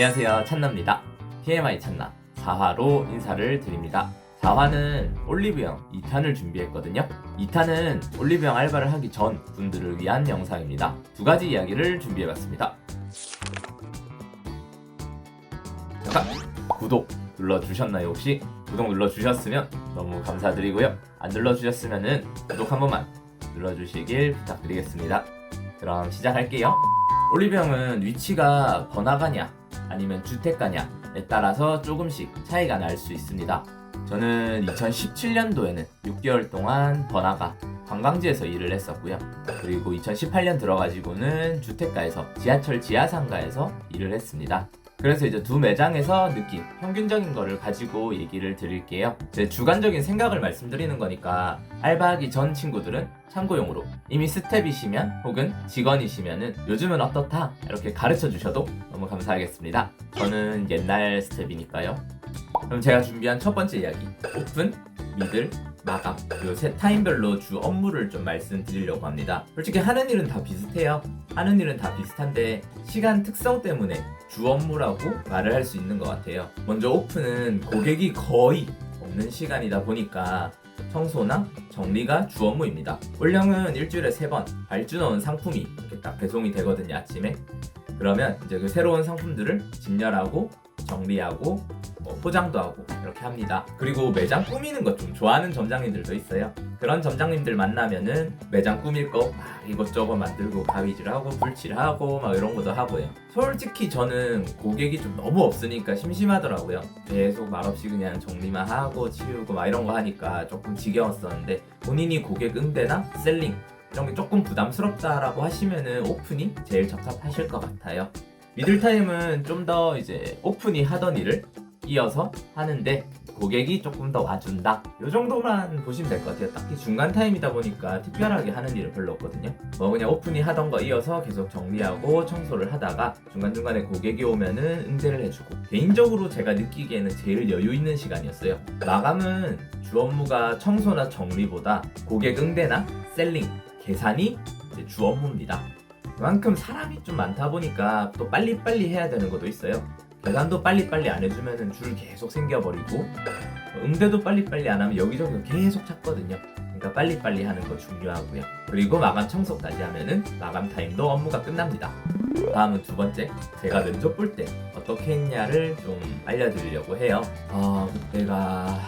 안녕하세요. 찬나입니다. TMI 찬나. 4화로 인사를 드립니다. 4화는 올리브영 2탄을 준비했거든요. 2탄은 올리브영 알바를 하기 전 분들을 위한 영상입니다. 두 가지 이야기를 준비해봤습니다. 잠깐. 구독 눌러주셨나요 혹시? 구독 눌러주셨으면 너무 감사드리고요. 안 눌러주셨으면 구독 한 번만 눌러주시길 부탁드리겠습니다. 그럼 시작할게요. 올리브영은 위치가 번화가냐 아니면 주택가냐에 따라서 조금씩 차이가 날 수 있습니다. 저는 2017년도에는 6개월 동안 번화가 관광지에서 일을 했었고요. 그리고 2018년 들어가지고는 주택가에서 지하철 지하상가에서 일을 했습니다. 그래서 이제 두 매장에서 느낀 평균적인 거를 가지고 얘기를 드릴게요. 제 주관적인 생각을 말씀드리는 거니까 알바하기 전 친구들은 참고용으로 이미 스텝이시면 혹은 직원이시면은 요즘은 어떻다 이렇게 가르쳐 주셔도 너무 감사하겠습니다. 저는 옛날 스텝이니까요. 그럼 제가 준비한 첫 번째 이야기 오픈, 미들, 마감 요세 타임별로 주 업무를 좀 말씀드리려고 합니다. 솔직히 하는 일은 다 비슷해요. 하는 일은 다 비슷한데 시간 특성 때문에 주 업무라고 말을 할 수 있는 것 같아요. 먼저 오픈은 고객이 거의 없는 시간이다 보니까 청소나 정리가 주 업무입니다. 올영은 일주일에 세 번 발주 넣은 상품이 이렇게 딱 배송이 되거든요 아침에. 그러면 이제 그 새로운 상품들을 진열하고 정리하고 뭐 포장도 하고 이렇게 합니다. 그리고 매장 꾸미는 거좀 좋아하는 점장님들도 있어요. 그런 점장님들 만나면은 매장 꾸밀 거 막 이것저것 만들고 가위질하고 불칠하고 막 이런 것도 하고요. 솔직히 저는 고객이 좀 너무 없으니까 심심하더라고요. 계속 말없이 그냥 정리만 하고 치우고 막 이런 거 하니까 조금 지겨웠었는데 본인이 고객 응대나 셀링 이런 게 조금 부담스럽다라고 하시면은 오픈이 제일 적합하실 것 같아요. 미들타임은 좀 더 이제 오픈이 하던 일을 이어서 하는데 고객이 조금 더 와준다. 이 정도만 보시면 될 것 같아요. 딱히 중간 타임이다 보니까 특별하게 하는 일은 별로 없거든요. 뭐 그냥 오픈이 하던 거 이어서 계속 정리하고 청소를 하다가 중간중간에 고객이 오면은 응대를 해주고 개인적으로 제가 느끼기에는 제일 여유 있는 시간이었어요. 마감은 주 업무가 청소나 정리보다 고객 응대나 셀링, 계산이 주 업무입니다. 그만큼 사람이 좀 많다 보니까 또 빨리빨리 해야 되는 것도 있어요. 계산도 빨리빨리 안 해주면 줄 계속 생겨버리고 응대도 빨리빨리 안 하면 여기저기 계속 찾거든요. 그러니까 빨리빨리 하는 거 중요하고요. 그리고 마감 청소까지 하면은 마감 타임도 업무가 끝납니다. 다음은 두 번째, 제가 면접 볼 때 어떻게 했냐를 좀 알려드리려고 해요. 아 그때가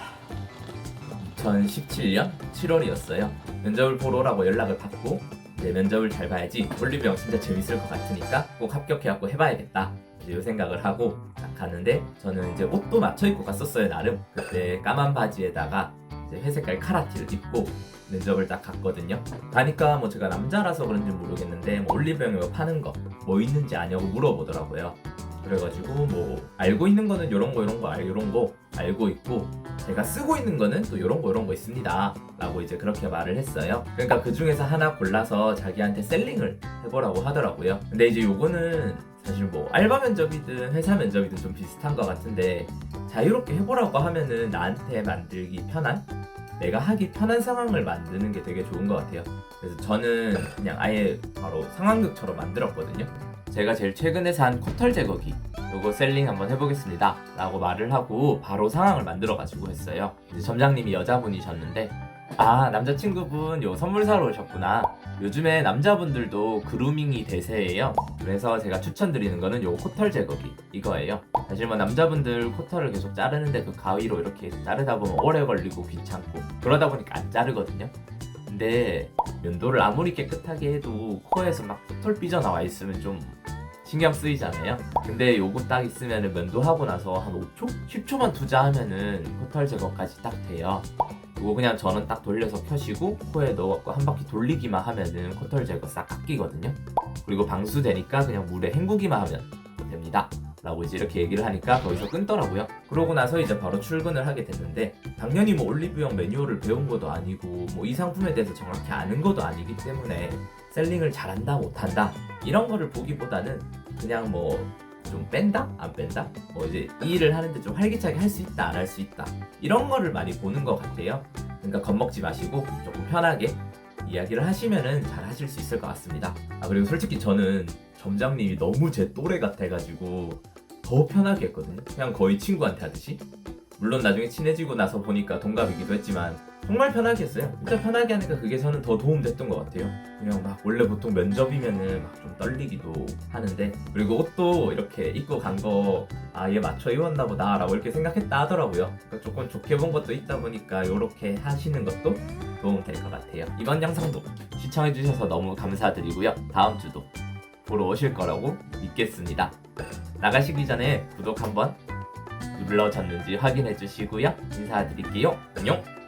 2017년 7월이었어요. 면접을 보러 오라고 연락을 받고 내 면접을 잘 봐야지 올리브영 진짜 재밌을 것 같으니까 꼭 합격해갖고 해봐야겠다. 이제 요 생각을 하고 딱 가는데 저는 이제 옷도 맞춰 입고 갔었어요 나름. 그때 까만 바지에다가 이제 회색깔 카라티를 입고 면접을 딱 갔거든요. 가니까 뭐 제가 남자라서 그런지 모르겠는데 뭐 올리브영에 뭐 파는 거 뭐 있는지 아냐고 물어보더라고요. 그래가지고 뭐 알고 있는 거는 요런 거 요런 거 알- 요런 거 알고 있고 제가 쓰고 있는 거는 또 요런 거 요런 거 있습니다 라고 이제 그렇게 말을 했어요 그러니까 그 중에서 하나 골라서 자기한테 셀링을 해보라고 하더라고요 근데 이제 요거는 사실 뭐 알바 면접이든 회사 면접이든 좀 비슷한 것 같은데 자유롭게 해보라고 하면은 나한테 만들기 편한? 내가 하기 편한 상황을 만드는 게 되게 좋은 것 같아요. 그래서 저는 그냥 아예 바로 상황극처럼 만들었거든요. 제가 제일 최근에 산 코털 제거기 요거 셀링 한번 해보겠습니다. 라고 말을 하고 바로 상황을 만들어 가지고 했어요. 점장님이 여자분이셨는데 아 남자친구분 요 선물 사러 오셨구나 요즘에 남자분들도 그루밍이 대세예요 그래서 제가 추천드리는 거는 요 코털 제거기 이거예요 사실 뭐 남자분들 코털을 계속 자르는데 그 가위로 이렇게 자르다 보면 오래 걸리고 귀찮고 그러다 보니까 안 자르거든요 근데 면도를 아무리 깨끗하게 해도 코에서 막털 삐져나와 있으면 좀 신경 쓰이잖아요. 근데 요거 딱 있으면 면도하고 나서 한 5초? 10초만 투자하면은 코털 제거까지 딱 돼요. 이거 그냥 저는 딱 돌려서 켜시고 코에 넣어갖고 한 바퀴 돌리기만 하면은 코털 제거 싹 깎이거든요. 그리고 방수되니까 그냥 물에 헹구기만 하면 됩니다. 라고 이제 이렇게 얘기를 하니까 거기서 끊더라고요. 그러고 나서 이제 바로 출근을 하게 됐는데 당연히 뭐 올리브영 매뉴얼을 배운 것도 아니고 뭐 이 상품에 대해서 정확히 아는 것도 아니기 때문에 셀링을 잘한다 못한다 이런 거를 보기보다는 그냥 뭐 좀 뺀다 안 뺀다 뭐 이제 이 일을 하는데 좀 활기차게 할 수 있다 안 할 수 있다 이런 거를 많이 보는 것 같아요. 그러니까 겁먹지 마시고 조금 편하게 이야기를 하시면은 잘 하실 수 있을 것 같습니다. 아 그리고 솔직히 저는 점장님이 너무 제 또래 같아가지고 더 편하게 했거든요. 그냥 거의 친구한테 하듯이. 물론 나중에 친해지고 나서 보니까 동갑이기도 했지만 정말 편하게 했어요. 진짜 편하게 하니까 그게 저는 더 도움됐던 것 같아요. 그냥 막 원래 보통 면접이면은 막 좀 떨리기도 하는데 그리고 옷도 이렇게 입고 간 거 아 얘 맞춰 입었나 보다라고 이렇게 생각했다 하더라고요. 그러니까 조금 좋게 본 것도 있다 보니까 이렇게 하시는 것도 도움 될 것 같아요. 이번 영상도 시청해주셔서 너무 감사드리고요. 다음 주도 보러 오실 거라고 믿겠습니다. 나가시기 전에 구독 한번 눌러졌는지 확인해 주시고요. 인사드릴게요. 안녕!